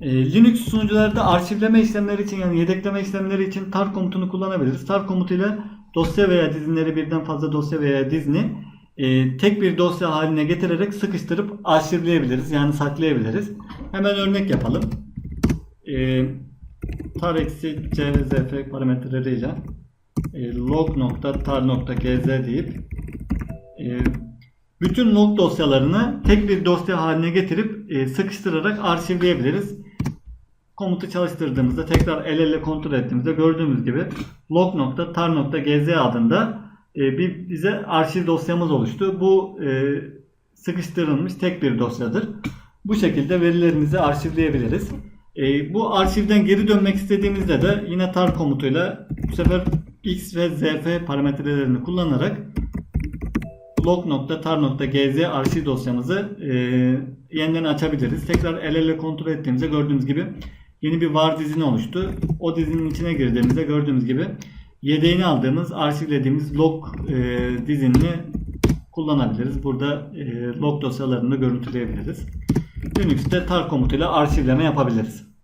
E, Linux sunucularda arşivleme işlemleri için yani yedekleme işlemleri için tar komutunu kullanabiliriz. Tar komutuyla dosya veya dizinleri birden fazla dosya veya dizni e, tek bir dosya haline getirerek sıkıştırıp arşivleyebiliriz. Yani saklayabiliriz. Hemen örnek yapalım. E, tar eksi c ve zf parametreleriyle e, log.tar.gz deyip e, bütün log dosyalarını tek bir dosya haline getirip e, sıkıştırarak arşivleyebiliriz. Komutu çalıştırdığımızda tekrar el ele kontrol ettiğimizde gördüğümüz gibi log.tar.gz adında e, bir bize arşiv dosyamız oluştu. Bu e, sıkıştırılmış tek bir dosyadır. Bu şekilde verilerimizi arşivleyebiliriz. E, bu arşivden geri dönmek istediğimizde de yine tar komutuyla bu sefer x ve zf parametrelerini kullanarak log.tar.gz arşiv dosyamızı e, yeniden açabiliriz. Tekrar el ele kontrol ettiğimizde gördüğümüz gibi yeni bir var dizini oluştu. O dizinin içine girdiğimizde gördüğümüz gibi yedeğini aldığımız, arşivlediğimiz log e, dizinini kullanabiliriz. Burada e, log dosyalarını görüntüleyebiliriz. Linux'te tar komutuyla arşivleme yapabiliriz.